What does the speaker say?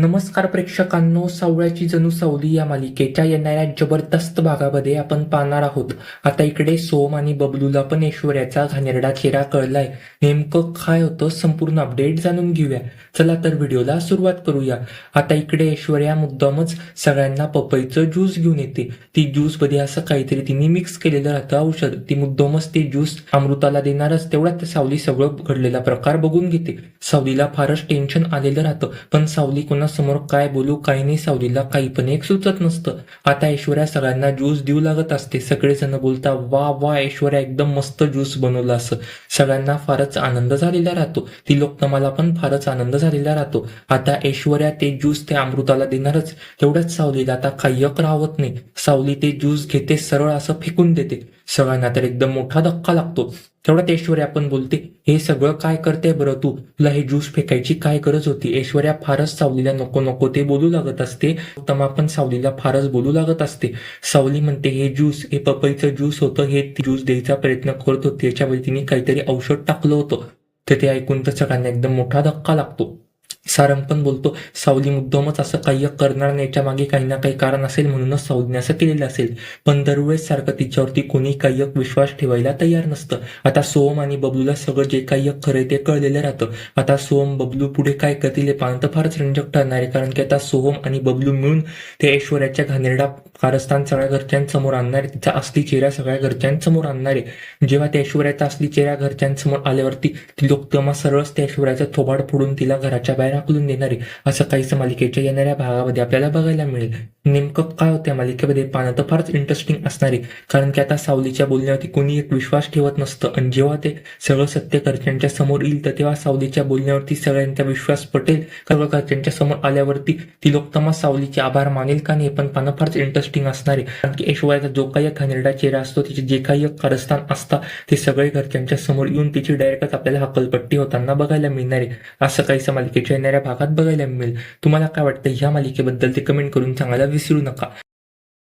नमस्कार प्रेक्षकांनो सावळ्याची जणू सावली या मालिकेच्या येणाऱ्या जबरदस्त भागामध्ये आपण पाहणार आहोत. आता इकडे सोम आणि बबलूला पण ऐश्वर्याचा घाणेरडा चेहरा कळलाय. नेमकं काय होतं संपूर्ण अपडेट जाणून घेऊया. चला तर व्हिडिओला सुरुवात करूया. आता इकडे ऐश्वर्या मुद्दामच सगळ्यांना पपईचं ज्यूस घेऊन येते. ती ज्यूसमध्ये असं काहीतरी तिने मिक्स केलेलं राहतं औषध. ती मुद्दामच ते ज्यूस अमृताला देणारच तेवढ्यात सावली सगळं घडलेला प्रकार बघून घेते. सावलीला फारच टेन्शन आलेलं राहतं. पण सावली कोणा समोर काय बोलू काही नाही सावलीला काही पण एक सुचत नसतं. आता ऐश्वर्या सगळ्यांना ज्यूस देऊ लागत असते. सगळेजण बोलता वा वा ऐश्वर्या एकदम मस्त ज्यूस बनवलं असं. सगळ्यांना फारच आनंद झालेला राहतो. ती लोक मला पण फारच आनंद झालेला राहतो. आता ऐश्वर्या ते ज्यूस ते अमृताला देणारच. तेवढ्याच सावलीला आता कायक राहत नाही. सावली ते ज्यूस घेते सरळ असं फेकून देते. सगळ्यांना तर एकदम मोठा धक्का लागतो. तेवढ्यात ऐश्वर्या पण बोलते हे सगळं काय करते बरं तू? तुला हे ज्यूस फेकायची काय गरज होती? ऐश्वर्या फारच सावलीला नको नको ते बोलू लागत असते. तमा पण सावलीला फारच बोलू लागत असते. सावली म्हणते हे ज्यूस हे पपईचं ज्यूस होतं हे ज्यूस द्यायचा प्रयत्न करत होते. याच्यावर तिने काहीतरी औषध टाकलं होतं. तर ते ऐकून तर सगळ्यांना एकदम मोठा धक्का लागतो. सारंग पण बोलतो सावली मुद्दमच असं काही करणार नाहीच्या मागे काही ना काही कारण असेल म्हणूनच सावलीने असं केलेलं असेल. पण दरवेळेस सारखं तिच्यावरती कोणी काही विश्वास ठेवायला तयार नसतं. आता सोम आणि बबलूला सगळं जे काही एक खरंय ते कळलेलं राहतं. आता सोम बबलू पुढे काय करतील हे पाहणं तर फारच रंजक ठरणार आहे. कारण की आता सोहम आणि बबलू मिळून ते ऐश्वर्याच्या घाणेरडा कारस्थान सगळ्या घरच्यांसमोर आणणार आहे. तिचा असली चेहरा सगळ्या घरच्यांसमोर आणणार आहे. जेव्हा त्या ऐश्वर्याचा असली चेहरा घरच्यांसमोर आल्यावरती ती लोक तेव्हा सरळच त्या ऐश्वर्याचा थोबाड फोडून तिला घराच्या बाहेर हाकलून देणार आहे असं काहीच मालिकेच्या येणाऱ्या भागामध्ये आपल्याला बघायला मिळेल. नेमकं काय होतं या मालिकेमध्ये पाहणं तर फारच इंटरेस्टिंग असणार. आहे कारण की आता सावलीच्या बोलण्यावरती कोणी एक विश्वास ठेवत नसतं. आणि जेव्हा ते सगळं सत्य घरच्यांच्या समोर येईल तर तेव्हा सावलीच्या बोलण्यावरती सगळ्यांचा विश्वास पटेल. सगळं घरच्यांच्या समोर आल्यावरती ती लोक तमा सावलीचे आभार मानेल का नाही पण पाहणं फारच इंटरेस्टिंग असणार. आहे कारण की ऐश्वर्याचा जो काही एक चेहरा असतो तिचे जे काही कारस्थान असतात ते सगळे घरच्यांच्या समोर येऊन तिची डायरेक्टच आपल्याला हकलपट्टी होताना बघायला मिळणार. आहे असं काही मालिकेच्या येणाऱ्या भागात बघायला मिळेल. तुम्हाला काय वाटतं? ह्या मालिकेबद्दल ते कमेंट करून सांगायला विसरू नका.